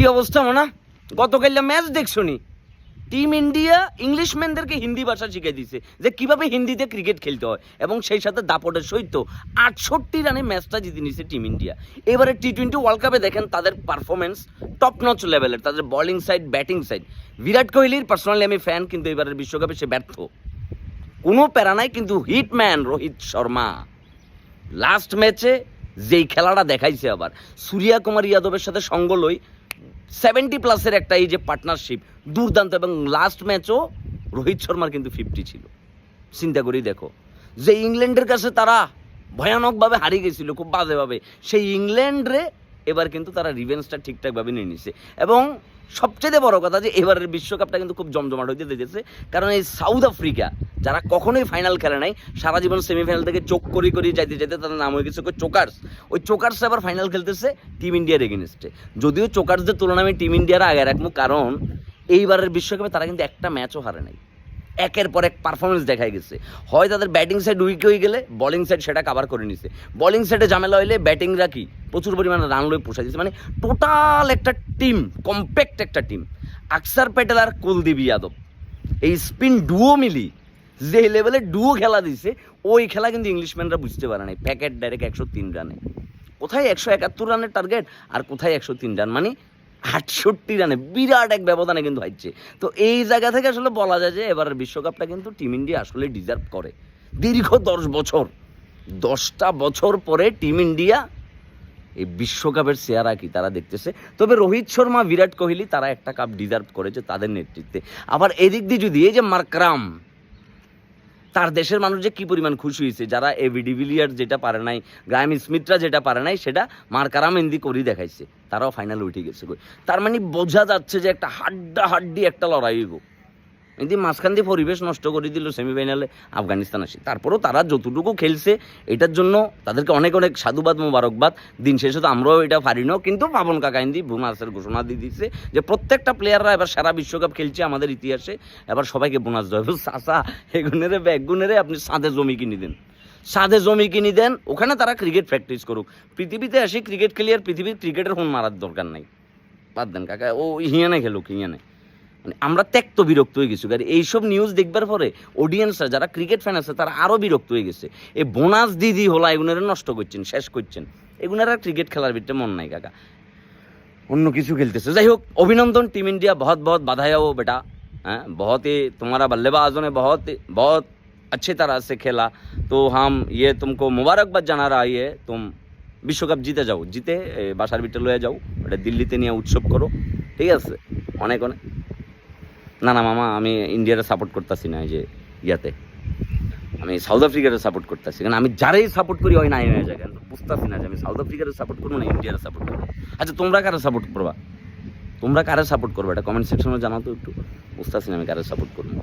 কি অবস্থা মোনা? গতকাল ম্যাচ দেখছ নি? টিম ইন্ডিয়া ইংলিশম্যানদেরকে হিন্দি ভাষা শিখে দিছে যে কীভাবে হিন্দিতে ক্রিকেট খেলতে হয় এবং সেই সাথে দাপটের সহিত আটষট্টি রানে ম্যাচটা জিতে নিছে টিম ইন্ডিয়া এবারে টি টোয়েন্টি ওয়ার্ল্ড কাপে দেখেন তাদের পারফরমেন্স টপ নচ লেভেলের তাদের bowling side batting side Virat কোহলির পার্সোনালি আমি ফ্যান কিন্তু এবারের বিশ্বকাপে সে ব্যর্থ। কোনো প্যারা নাই, কিন্তু হিটম্যান রোহিত শর্মা। লাস্ট ম্যাচে যেই খেলাটা দেখাইছে আবার সূর্যা কুমার যাদবের সাথে সঙ্গ লই সেভেন্টি প্লাসের একটা এই যে পার্টনারশিপ দুর্দান্ত এবং লাস্ট ম্যাচও রোহিত শর্মার কিন্তু ফিফটি ছিল। চিন্তা করেই দেখো। যে ইংল্যান্ডের কাছে তারা ভয়ানকভাবে হারিয়ে গেছিল, খুব বাজেভাবে। সেই ইংল্যান্ডরে এবার কিন্তু তারা রিভেন্সটা ঠিকঠাকভাবে নিয়ে নিছে। এবং সবচেয়ে বড় কথা যে এবারের বিশ্বকাপটা কিন্তু খুব জমজমাট হইতে দেখেছে, কারণ এই সাউথ আফ্রিকা, যারা কখনোই ফাইনাল খেলে নাই, সারা জীবন সেমিফাইনাল থেকে চোখ করি করি যাইতে যাইতে তাদের নাম হয়ে গেছে চোকার্স ওই চোকার্স আবার ফাইনাল খেলতেছে টিম ইন্ডিয়ার এগেনস্টে যদিও চোকার্সদের তুলনায় আমি টিম ইন্ডিয়ার আগে রাখব, কারণ এইবারের বিশ্বকাপে তারা কিন্তু একটা ম্যাচও হারে নাই। একের পর এক পারফরমেন্স দেখাই গেছে। হয় তাদের ব্যাটিং সাইড উইক হয়ে গেলে বলিং সাইড সেটা কাভার করে নিছে। বলিং সাইডে ঝামেলা হইলে ব্যাটিংরা কি? প্রচুর পরিমাণে রান লয়ে পোষাই দিচ্ছে মানে টোটাল একটা টিম কম্প্যাক্ট একটা টিম আকসার প্যাটেল আর কুলদীপ যাদব। এই স্পিন ডুও মিলি যে লেভেলে ডুও খেলা দিছে, ওই খেলা কিন্তু ইংলিশম্যানরা বুঝতে পারে নাই। প্যাকেট ডাইরেক্ট একশো তিন রানে। কোথায় একশো একাত্তর রানের টার্গেট আর কোথায় একশো তিন রান মানে আটষট্টি রানে বিরাট এক ব্যবধানে কিন্তু হাইছে তো এই জায়গা থেকে আসলে বলা যায় যে এবারের বিশ্বকাপটা কিন্তু টিম ইন্ডিয়া আসলে ডিজার্ভ করে। দীর্ঘ দশ বছর, দশটা বছর পরে টিম ইন্ডিয়া এই বিশ্বকাপের চেহারা কি তারা দেখতেছে। তবে রোহিত শর্মা, বিরাট কোহলি তারা একটা কাপ ডিজার্ভ করেছে তাদের নেতৃত্বে। আবার এদিক দিয়ে যদি এই যে মার্করাম তার দেশের মানুষ যে কী পরিমাণ খুশি হয়েছে, যারা এ ভিডিভিলিয়ার যেটা পারে নাই গ্রাম স্মিথরা যেটা পারে নাই, সেটা মার্কারাম এন্দি করেই দেখাইছে। তারাও ফাইনাল উঠে গেছে তার মানে বোঝা যাচ্ছে যে একটা হাড্ডা হাড্ডি একটা লড়াই হইব। এদি মাঝখান দিয়ে পরিবেশ নষ্ট করে দিল সেমিফাইনালে আফগানিস্তান আসে। তারপরেও তারা যতটুকু খেলছে, এটার জন্য তাদেরকে অনেক অনেক সাধুবাদ, মোবারকবাদ। দিন শেষে তো আমরাও এটা পারি না। কিন্তু পাবন কাকা ইন্দি বোনাসের ঘোষণা দিয়ে দিচ্ছে যে প্রত্যেকটা প্লেয়াররা এবার সারা বিশ্বকাপ খেলছে আমাদের ইতিহাসে। এবার সবাইকে বোনাস দেওয়া চাষা এগুনেরে ব্যাগুনেরে আপনি সাঁধে জমি কিনে দেন। সাঁধে জমি কিনে দেন, ওখানে তারা ক্রিকেট প্র্যাকটিস করুক। পৃথিবীতে আসি ক্রিকেট খেলি আর পৃথিবীর ক্রিকেটের ফোন মারার দরকার নাই। বাদ দেন কাকা, ও হিয়ানে খেলুক, হিয়ানে। মানে আমরা ত্যক্ত বিরক্ত হয়ে গেছি আর এইসব নিউজ দেখবার পরে অডিয়েন্সরা যারা ক্রিকেট ফ্যান আছে তারা আরও বিরক্ত হয়ে গেছে এই বোনাস দিদি হলা এগুলোরে নষ্ট করছেন শেষ করছেন এগুলোর আর ক্রিকেট খেলার ভিতরে মন নাই কাকা অন্য কিছু খেলতেছে যাই হোক অভিনন্দন टीम इंडिया बहुत बहुत बधाई हो बेटा हैं बहुत ही तुम्हारा बल्लेबाजों ने बहुत बहुत अच्छी तरह से खेला तो हम ये तुमको मुबारकबाद জানা रहा है तुम বিশ্বকাপ জিতে যাও জিতে এ, বাসার ভিতরে লয়ে যাও এটা দিল্লিতে নিয়ে উৎসব করো ঠিক আছে অনেক অনেক না না, মামা, আমি ইন্ডিয়ারে সাপোর্ট করতেছি না, এই যে ইয়াতে। আমি সাউথ আফ্রিকার সাপোর্ট করতেছি। কারণ আমি যারাই সাপোর্ট করি, ওই না হয়ে যায়। কেন বুঝতেছি না যে আমি সাউথ আফ্রিকারে সাপোর্ট করব না ইন্ডিয়ারে সাপোর্ট করব। আচ্ছা তোমরা কারও সাপোর্ট করবা? তোমরা কারে সাপোর্ট করবে? এটা কমেন্ট সেকশনে জানাও তো একটু। বুঝতেছি না আমি কারে সাপোর্ট করব।